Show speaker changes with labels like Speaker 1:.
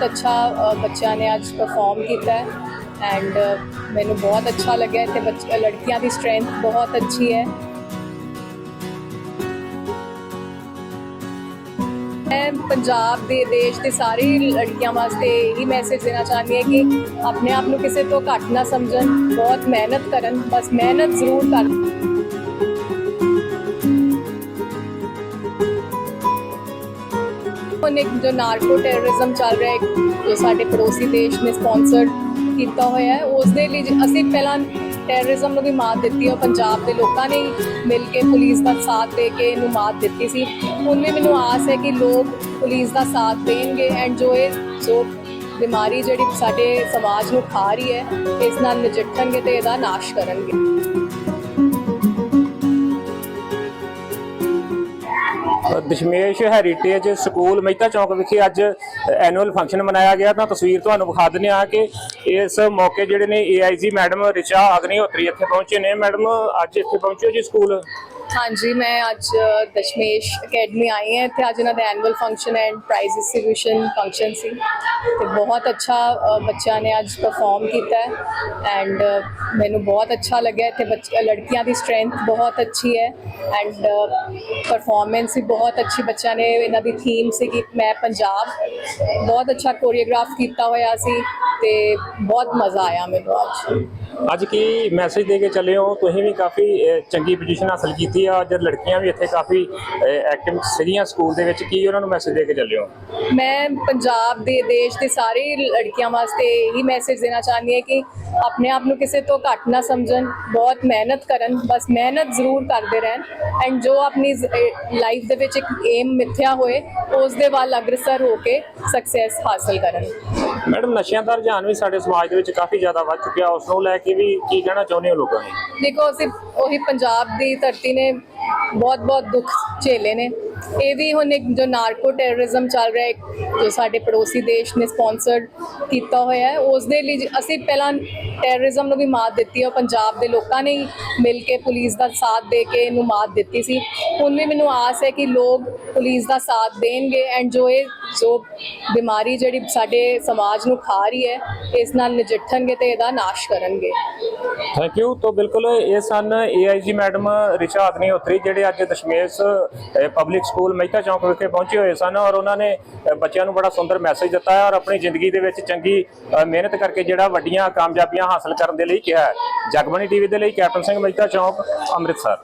Speaker 1: ਬਹੁਤ ਅੱਛਾ ਬੱਚਿਆਂ ਨੇ ਅੱਜ ਪਰਫਾਰਮ ਕੀਤਾ ਹੈ ਐਂਡ ਮੈਨੂੰ ਬਹੁਤ ਅੱਛਾ ਲੱਗਿਆ ਇੱਥੇ ਬੱਚ ਲੜਕੀਆਂ ਦੀ ਸਟਰੈਂਥ ਬਹੁਤ ਅੱਛੀ ਹੈ। ਮੈਂ ਪੰਜਾਬ ਦੇ ਦੇਸ਼ ਦੇ ਸਾਰੇ ਲੜਕੀਆਂ ਵਾਸਤੇ ਇਹੀ ਮੈਸੇਜ ਦੇਣਾ ਚਾਹੁੰਦੀ ਹਾਂ ਕਿ ਆਪਣੇ ਆਪ ਨੂੰ ਕਿਸੇ ਤੋਂ ਘੱਟ ਨਾ ਸਮਝਣ, ਬਹੁਤ ਮਿਹਨਤ ਕਰਨ, ਬਸ ਮਿਹਨਤ ਜ਼ਰੂਰ ਕਰਨ। ਹੁਣ ਇੱਕ ਜੋ ਨਾਰਕੋ ਟੈਰਰਿਜ਼ਮ ਚੱਲ ਰਿਹਾ ਹੈ ਜੋ ਸਾਡੇ ਪੜੋਸੀ ਦੇਸ਼ ਨੇ ਸਪਾਂਸਰ ਕੀਤਾ ਹੋਇਆ ਹੈ ਉਸ ਦੇ ਲਈ ਅਸੀਂ ਪਹਿਲਾਂ ਟੈਰਰਿਜ਼ਮ ਨੂੰ ਵੀ ਮਾਤ ਦਿੱਤੀ ਹੈ ਪੰਜਾਬ ਦੇ ਲੋਕਾਂ ਨੇ ਮਿਲ ਕੇ ਪੁਲਿਸ ਦਾ ਸਾਥ ਦੇ ਕੇ ਇਹਨੂੰ ਮਾਤ ਦਿੱਤੀ ਸੀ। ਹੁਣ ਵੀ ਮੈਨੂੰ ਆਸ ਹੈ ਕਿ ਲੋਕ ਪੁਲਿਸ ਦਾ ਸਾਥ ਦੇਣਗੇ ਐਂਡ ਜੋ ਇਹ ਜੋ ਬਿਮਾਰੀ ਜਿਹੜੀ ਸਾਡੇ ਸਮਾਜ ਨੂੰ ਖਾ ਰਹੀ ਹੈ, ਇਸ ਨਾਲ ਨਜਿੱਠਣਗੇ ਤੇ ਇਹਦਾ ਨਾਸ਼ ਕਰਨਗੇ।
Speaker 2: ਦਸ਼ਮੇਸ਼ ਹੈਰੀਟੇਜ ਸਕੂਲ ਮਹਿਤਾ ਚੌਕ ਵਿਖੇ ਅੱਜ ਐਨੂਅਲ ਫੰਕਸ਼ਨ ਮਨਾਇਆ ਗਿਆ। ਤਾਂ ਤਸਵੀਰ ਤੁਹਾਨੂੰ ਵਿਖਾ ਦਿੰਦੇ ਆ ਕਿ ਇਸ ਮੌਕੇ ਜਿਹੜੇ ਨੇ ਏਆਈਜੀ ਮੈਡਮ ਰਿਚਾ ਅਗਨੀਹੋਤਰੀ ਇੱਥੇ ਪਹੁੰਚੇ ਨੇ। ਮੈਡਮ, ਅੱਜ ਇੱਥੇ ਪਹੁੰਚੇ ਜੀ ਸਕੂਲ?
Speaker 1: ਹਾਂਜੀ, ਮੈਂ ਅੱਜ ਦਸ਼ਮੇਸ਼ ਅਕੈਡਮੀ ਆਈ ਹਾਂ। ਇੱਥੇ ਅੱਜ ਇਹਨਾਂ ਦਾ annual function and prize distribution function ਸੀ। ਤੇ ਬਹੁਤ ਅੱਛਾ ਬੱਚਿਆਂ ਨੇ ਅੱਜ ਪਰਫਾਰਮ ਕੀਤਾ ਹੈ। ਐਂਡ ਮੈਨੂੰ ਬਹੁਤ ਅੱਛਾ ਲੱਗਿਆ। ਇੱਥੇ ਬੱਚ, ਲੜਕੀਆਂ ਦੀ ਸਟਰੈਂਥ ਬਹੁਤ ਅੱਛੀ ਹੈ। ਐਂਡ ਪਰਫਾਰਮੈਂਸ ਵੀ ਬਹੁਤ ਅੱਛੀ ਬੱਚਿਆਂ ਨੇ ਇਹਨਾਂ ਦੀ ਥੀਮ ਸੀ ਕਿ ਮੈਂ ਪੰਜਾਬ ਬਹੁਤ ਅੱਛਾ ਕੋਰੀਓਗ੍ਰਾਫ ਕੀਤਾ ਹੋਇਆ ਸੀ। ਤੇ ਬਹੁਤ ਮਜ਼ਾ ਆਇਆ ਮੈਨੂੰ ਅੱਜ।
Speaker 2: ਅੱਜ ਕੀ ਮੈਸੇਜ ਦੇ ਕੇ ਚੱਲੇ ਹੋ? ਤੁਸੀਂ ਵੀ ਕਾਫੀ ਚੰਗੀ ਪੋਜੀਸ਼ਨ ਹਾਸਲ ਕੀਤੀ ਆ। ਅੱਜ ਲੜਕੀਆਂ ਵੀ ਇੱਥੇ ਕਾਫੀ ਐਕਟਿਵ ਸੀਗੀਆਂ ਸਕੂਲ ਦੇ ਵਿੱਚ। ਕੀ ਉਹਨਾਂ ਨੂੰ ਮੈਸੇਜ ਦੇ ਕੇ ਚੱਲੇ ਹੋ?
Speaker 1: ਮੈਂ ਪੰਜਾਬ ਦੇ, ਦੇਸ਼ ਦੇ ਸਾਰੇ ਲੜਕੀਆਂ ਵਾਸਤੇ ਇਹੀ ਮੈਸੇਜ ਦੇਣਾ ਚਾਹੁੰਦੀ ਹਾਂ ਕਿ ਆਪਣੇ ਆਪ ਨੂੰ ਕਿਸੇ ਤੋਂ ਘੱਟ ਨਾ ਸਮਝਣ। ਬਹੁਤ ਮਿਹਨਤ ਕਰਨ। ਬਸ ਮਿਹਨਤ ਜ਼ਰੂਰ ਕਰਦੇ ਰਹਿਣ। ਐਂਡ ਜੋ ਆਪਣੀ ਲਾਈਫ ਦੇ ਵਿੱਚ ਇੱਕ ਏਮ ਮਿੱਥਿਆ ਹੋਏ, ਉਸ ਦੇ ਵੱਲ ਅਗਰਸਰ ਹੋ ਕੇ ਸਕਸੈਸ ਹਾਸਲ ਕਰਨ।
Speaker 2: ਮੈਡਮ, ਨਸ਼ਿਆਂ ਦਾ ਰੁਝਾਨ ਵੀ ਸਾਡੇ ਸਮਾਜ ਦੇ ਵਿੱਚ ਕਾਫੀ ਜ਼ਿਆਦਾ ਵੱਧ ਚੁੱਕਿਆ। ਉਸ ਨੂੰ ਲੈ ਕੇ ਵੀ ਕੀ ਕਹਿਣਾ ਚਾਹੁੰਦੇ ਹੋ ਲੋਕਾਂ ਨੂੰ
Speaker 1: ਦੇਖੋ, ਅਸੀਂ ਉਹੀ ਪੰਜਾਬ ਦੀ ਧਰਤੀ ਨੇ ਬਹੁਤ ਬਹੁਤ ਦੁੱਖ ਝੇਲੇ ਨੇ। ਇਹ ਵੀ ਹੁਣ ਇੱਕ ਜੋ ਨਾਰਕੋ ਟੈਰਰਿਜ਼ਮ ਚੱਲ ਰਿਹਾ ਹੈ ਜੋ ਸਾਡੇ ਪੜੋਸੀ ਦੇਸ਼ ਨੇ ਸਪਾਂਸਰ ਕੀਤਾ ਹੋਇਆ ਹੈ ਉਸ ਦੇ ਲਈ ਅਸੀਂ ਪਹਿਲਾਂ ਟੈਰਰਿਜ਼ਮ ਨੂੰ ਵੀ ਮਾਤ ਦਿੱਤੀ ਹੈ ਪੰਜਾਬ ਦੇ ਲੋਕਾਂ ਨੇ ਮਿਲ ਕੇ ਪੁਲਿਸ ਦਾ ਸਾਥ ਦੇ ਕੇ ਇਹਨੂੰ ਮਾਤ ਦਿੱਤੀ ਸੀ। ਹੁਣ ਵੀ ਮੈਨੂੰ ਆਸ ਹੈ ਕਿ ਲੋਕ ਪੁਲਿਸ ਦਾ ਸਾਥ ਦੇਣਗੇ ਐਂਡ ਜੋ ਇਹ ਜੋ ਬਿਮਾਰੀ ਜਿਹੜੀ ਸਾਡੇ ਸਮਾਜ ਨੂੰ ਖਾ ਰਹੀ ਹੈ, ਇਸ ਨਾਲ ਨਜਿੱਠਣਗੇ ਤੇ ਇਹਦਾ ਨਾਸ਼ ਕਰਨਗੇ।
Speaker 2: ਥੈਂਕ ਯੂ ਤੋਂ ਬਿਲਕੁਲ ਇਹ ਸਨ ਏਆਈਜੀ ਮੈਡਮ ਰਿਚਾ ਅਗਨੀਹੋਤਰੀ ਜਿਹੜੇ ਅੱਜ ਦਸ਼ਮੇਸ਼ ਪਬਲਿਕ ਸਕੂਲ ਮਹਿਤਾ ਚੌਂਕ ਵਿਖੇ ਪਹੁੰਚੇ ਹੋਏ ਸਨ ਔਰ ਉਹਨਾਂ ਨੇ ਬੱਚਿਆਂ ਨੂੰ ਬੜਾ ਸੁੰਦਰ ਮੈਸੇਜ ਦਿੱਤਾ ਹੈ ਔਰ ਆਪਣੀ ਜ਼ਿੰਦਗੀ ਦੇ ਵਿੱਚ ਚੰਗੀ ਮਿਹਨਤ ਕਰਕੇ ਜਿਹੜਾ ਵੱਡੀਆਂ ਕਾਮਯਾਬੀਆਂ ਹਾਸਲ ਕਰਨ ਦੇ ਲਈ ਕਿਹਾ ਹੈ। ਜਗਬਾਣੀ ਟੀਵੀ ਦੇ ਲਈ ਕੈਪਟਨ ਸਿੰਘ ਮਹਿਤਾ ਚੌਂਕ, ਅੰਮ੍ਰਿਤਸਰ।